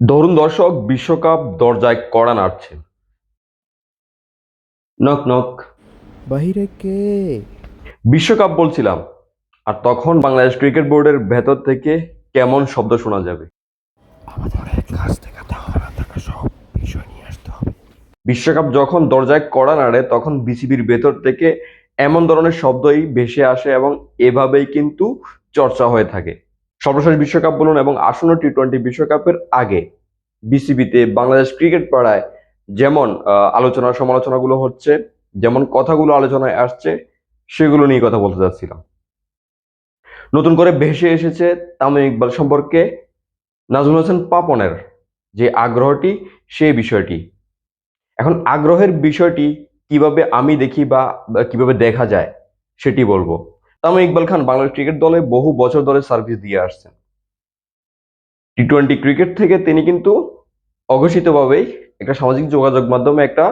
ধরুন দর্শক বিশ্বকাপ দরজায় কড়া নাড়ছে। নক নক বাহিরে কে? বিশ্বকাপ বলছিলাম আর তখন বাংলাদেশ ক্রিকেট বোর্ডের ভেতর থেকে কেমন শব্দ শোনা যাবে? বিশ্বকাপ যখন দরজায় কড়া নাড়ে তখন বিসিবির ভেতর থেকে এমন ধরনের শব্দই ভেসে আসে এবং এভাবেই কিন্তু চর্চা হয়ে থাকে। সর্বশেষ বিশ্বকাপ বলুন এবং আসন্ন টি টোয়েন্টি বিশ্বকাপের আগে বিসিবিতে বাংলাদেশ ক্রিকেট পাড়ায় যেমন আলোচনা সমালোচনাগুলো হচ্ছে, যেমন কথাগুলো আলোচনায় আসছে, সেগুলো নিয়ে কথা বলতে চাচ্ছিলাম নতুন করে ভেসে এসেছে তামিম ইকবাল সম্পর্কে নাজমুল হোসেন পাপনের যে আগ্রহটি সেই বিষয়টি। এখন আগ্রহের বিষয়টি কীভাবে আমি দেখি বা কীভাবে দেখা যায়, সেটি বলব। তামিম ইকবাল খান বাংলাদেশ ক্রিকেট দলে বহু বছর ধরে সার্ভিস দিয়ে আসছেন। টি টোয়েন্টি ক্রিকেট থেকে তিনি কিন্তু অঘোষিতভাবেই একটা সামাজিক যোগাযোগ মাধ্যমে একটা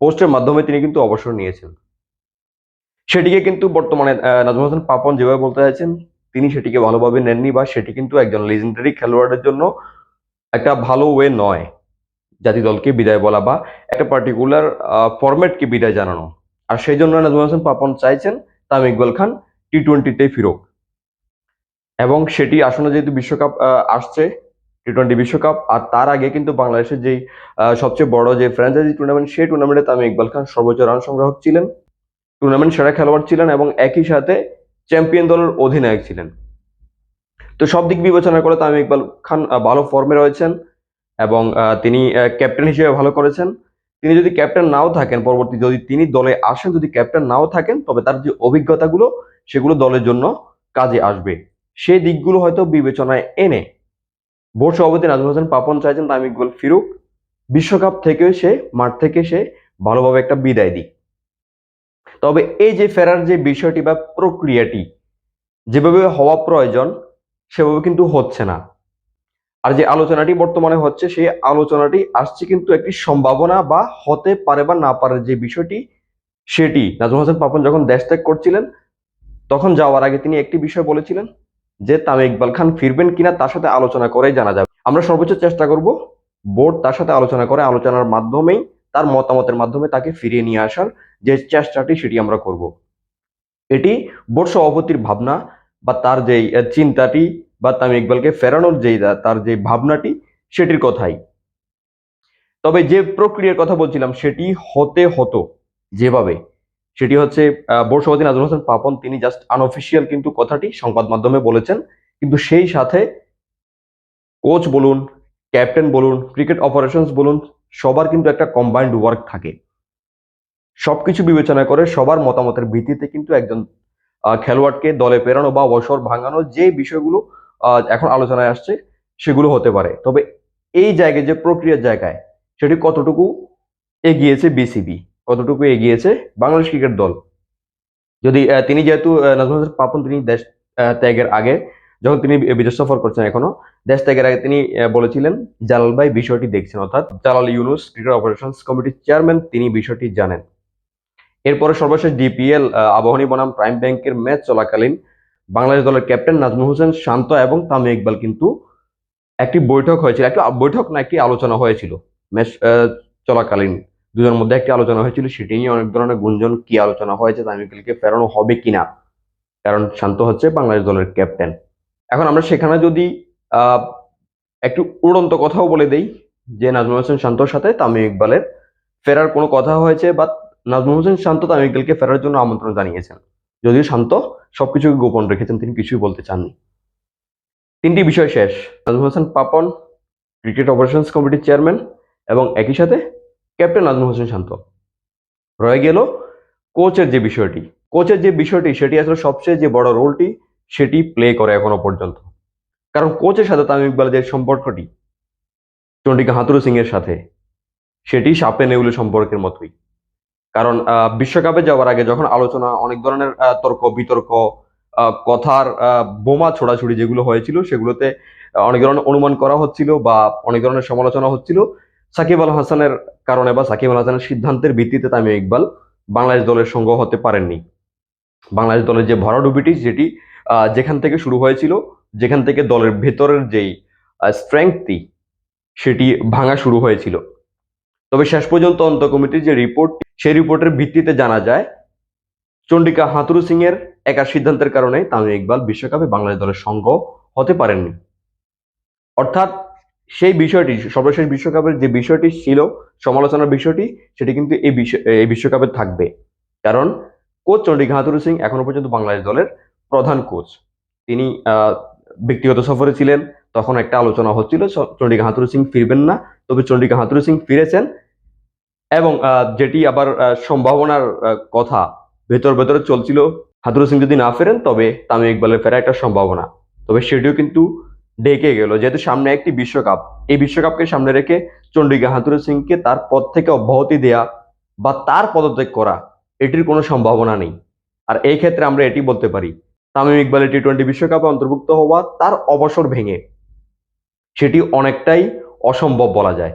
পোস্টের মাধ্যমে তিনি কিন্তু অবসর নিয়েছেন। সেটিকে কিন্তু বর্তমানে নাজমুল হাসান পাপন যেভাবে বলতে চাইছেন, তিনি সেটিকে ভালোভাবে নেননি বা সেটি কিন্তু একজন লেজেন্ডারি খেলোয়াড়ের জন্য একটা ভালো ওয়ে নয়। জাতি দলকে বিদায় বলা বা একটা পার্টিকুলার ফরম্যাটকে বিদায় জানানো। আর সেই জন্য নাজমুল হাসান পাপন চাইছেন তামিম ইকবাল খান টি টোয়েন্টিতে ফিরুক। এবং সেটি আসলে যেহেতু বিশ্বকাপ আসছে টি টোয়েন্টি বিশ্বকাপ, আর তার আগে কিন্তু বাংলাদেশের যেই সবচেয়ে বড় যে ফ্র্যাঞ্চাইজি টুর্নামেন্ট সেই টুর্নামেন্টে তামিম ইকবাল খান সর্বোচ্চ রান সংগ্রাহক ছিলেন। টুর্নামেন্ট সেরা খেলোয়াড় ছিলেন এবং একই সাথে চ্যাম্পিয়ন দলের অধিনায়ক ছিলেন। তো সব দিক বিবেচনা করে তামিম ইকবাল খান ভালো ফর্মে রয়েছেন এবং তিনি ক্যাপ্টেন হিসেবে ভালো করেছেন। তিনি যদি ক্যাপ্টেন নাও থাকেন পরবর্তী, যদি তিনি দলে আসেন, যদি ক্যাপ্টেন নাও থাকেন, তবে তার যে অভিজ্ঞতাগুলো, সেগুলো দলের জন্য কাজে আসবে। সেই দিকগুলো হয়তো বিবেচনায় এনে বোর্ড সভাপতি নাজমুল হোসেন পাপন চাইছেন তামিম ইকবাল ফিরুক। বিশ্বকাপ থেকে সে, মাঠ থেকে সে ভালোভাবে একটা বিদায় দিক। তবে এই যে ফেরার যে বিষয়টি বা প্রক্রিয়াটি, যেভাবে হওয়া প্রয়োজন, সেভাবে কিন্তু হচ্ছে না। আর যে আলোচনাটি বর্তমানে হচ্ছে সেই আলোচনাটি আসছে কিন্তু একটি সম্ভাবনা বা হতে পারে বা না পারে যে বিষয়টি সেটি। নাজমুল হাসান পাপন যখন দেশ ত্যাগ করছিলেন তখন যাওয়ার আগে তিনি একটি বিষয় বলেছিলেন যে তামিম ইকবাল খান ফিরবেন কিনা তার সাথে আলোচনা করেই জানা যাবে। আমরা সর্বোচ্চ চেষ্টা করব বোর্ড তার সাথে আলোচনা করে আলোচনার মাধ্যমেই তার মতামতের মাধ্যমে তাকে ফিরিয়ে নিয়ে আসার যে চেষ্টাটি সেটি আমরা করব। এটি বোর্ড সভাপতির ভাবনা বা তার আহ, চিন্তাটি বা তামিম ইকবালকে ফেরানোর যে তার যে ভাবনাটি, সেটির কথাই। তবে যে প্রক্রিয়ার কথা বলছিলাম, সেটি হতে হতো যেভাবে। সেটি হচ্ছে বোর্ড নাজমুল হোসেন পাপন, তিনি জাস্ট আনঅফিসিয়াল কিন্তু কথাটি সংবাদ মাধ্যমে বলেছেন। কিন্তু সেই সাথে কোচ বলুন ক্যাপ্টেন বলুন ক্রিকেট অপারেশনস বলুন, সবার কিন্তু একটা কম্বাইন্ড ওয়ার্ক থাকে। সবকিছু বিবেচনা করে সবার মতামতের ভিত্তিতে কিন্তু একজন খেলোয়াড়কে দলে পেরানো বা অবসর ভাঙানো যে বিষয়গুলো এখন আলোচনায় আসছে, সেগুলো হতে পারে। তবে এই জায়গায় যে প্রক্রিয়ার জায়গায়, সেটি কতটুকু এগিয়েছে বিসিবি? কতটুকু এগিয়েছে বাংলাদেশ ক্রিকেট দল? যদি তিনি যেহেতু নাজমুল পাপন তিনি দেশ ত্যাগের আগে, যখন তিনি বিদেশ সফর করছেন এখনও, দেশ ত্যাগের আগে তিনি বলেছিলেন, জালাল ভাই বিষয়টি দেখছেন। অর্থাৎ জালাল ইউনুস ক্রিকেট অপারেশন কমিটির চেয়ারম্যান, তিনি বিষয়টি জানেন। এরপরে সর্বশেষ ডিপিএল আবাহনী বনাম প্রাইম ব্যাংকের ম্যাচ চলাকালীন বাংলাদেশ দলের ক্যাপ্টেন নাজমুল হোসেন, শান্ত এবং তামিম ইকবাল কিন্তু একটি বৈঠক হয়েছিল, একটি বৈঠক না, একটি আলোচনা হয়েছিল। ম্যাচ চলাকালীন দুজনের মধ্যে একটি আলোচনা হয়েছিল, সেটি নিয়ে অনেক ধরনের গুঞ্জন, কি আলোচনা হয়েছে, তামিম ইকবালকে ফেরানো হবে কিনা? কারণ শান্ত হচ্ছে বাংলাদেশ দলের ক্যাপ্টেন। এখন আমরা সেখানে যদি একটু উড়ন্ত কথাও বলে দেই, যে নাজমুল হোসেন শান্তর সাথে তামিম ইকবালের ফেরার কোনো কথা হয়েছে, বা নাজমুল হোসেন শান্ত তামিম ইকবালকে ফেরার জন্য আমন্ত্রণ জানিয়েছেন। যদিও শান্ত সবকিছুকে গোপন রেখেছেন, তিনি কিছুই বলতে চাননি। তিনটি বিষয় শেষ। নাজমুল হোসেন পাপন, ক্রিকেট অপারেশনস কমিটির চেয়ারম্যান এবং একই সাথে ক্যাপ্টেন নাজমুল হোসেন শান্ত। রয়ে গেল কোচের যে বিষয়টি। কোচের যে বিষয়টি, সেটি আসলে সবচেয়ে যে বড় রোলটি, সেটি প্লে করে এখনও পর্যন্ত। কারণ কোচের সাথে তামিম ইকবালের যে সম্পর্কটি, চন্ডিকা হাতুরু সিং এর সাথে, সেটি সাপে নেউলে সম্পর্কের মতোই। কারণ বিশ্বকাপে যাওয়ার আগে যখন আলোচনা, অনেক ধরনের তর্ক, বিতর্ক কথার বোমা ছোড়াছুড়ি যেগুলো হয়েছিল সেগুলোতে অনেক ধরনের অনুমান করা হচ্ছিল বা অনেক ধরনের সমালোচনা হচ্ছিল। সাকিব আল হাসানের কারণে বা সাকিব আল হাসানের সিদ্ধান্তের ভিত্তিতে তামিম ইকবাল বাংলাদেশ দলের সঙ্গ হতে পারেননি। বাংলাদেশ দলের যে ভরাডুবিটি যেটি যেখান থেকে শুরু হয়েছিল, যেখান থেকে দলের ভেতরের যেই স্ট্রেংথটি সেটি ভাঙা শুরু হয়েছিল। তবে শেষ পর্যন্ত অন্ত কমিটির যে রিপোর্ট সেই রিপোর্টের ভিত্তিতে জানা যায়, চন্ডিকা হাতুরু সিং এর একার সিদ্ধান্তের কারণে তামিম ইকবাল বিশ্বকাপে বাংলাদেশ দলের সঙ্গ হতে পারেননি। অর্থাৎ সেই বিষয়টি, সর্বশেষ বিশ্বকাপের যে বিষয়টি ছিল, সমালোচনার বিষয়টি, সেটি কিন্তু এই বিশ্ব- এই বিশ্বকাপে থাকবে। কারণ কোচ চন্ডিকা হাতুরু সিং এখনও পর্যন্ত বাংলাদেশ দলের প্রধান কোচ। তিনি ব্যক্তিগত সফরে ছিলেন, তখন একটা আলোচনা হচ্ছিল চন্ডিকা হাতুরু সিং ফিরবেন না, তবে চন্ডিকা হাতুরু সিং ফিরেছেন এবং যেটি আবার সম্ভাবনার কথা ভেতর ভেতরে চলছিল। হাতুরু সিং যদি না ফেরেন, তবে তামিম ইকবালের ফেরা একটা সম্ভাবনা। তবে সেটিও কিন্তু ডেকে গেল। যেহেতু সামনে একটি বিশ্বকাপ, এই বিশ্বকাপকে সামনে রেখে চন্ডিকা হাতুরু সিংকে তার পদ থেকে অব্যাহতি দেয়া বা তার পদত্যাগ করা, এটির কোনো সম্ভাবনা নেই। আর এই ক্ষেত্রে আমরা এটি বলতে পারি, তামিম ইকবালের টি টোয়েন্টি বিশ্বকাপে অন্তর্ভুক্ত হওয়া তার অবসর ভেঙে, সেটি অনেকটাই অসম্ভব বলা যায়।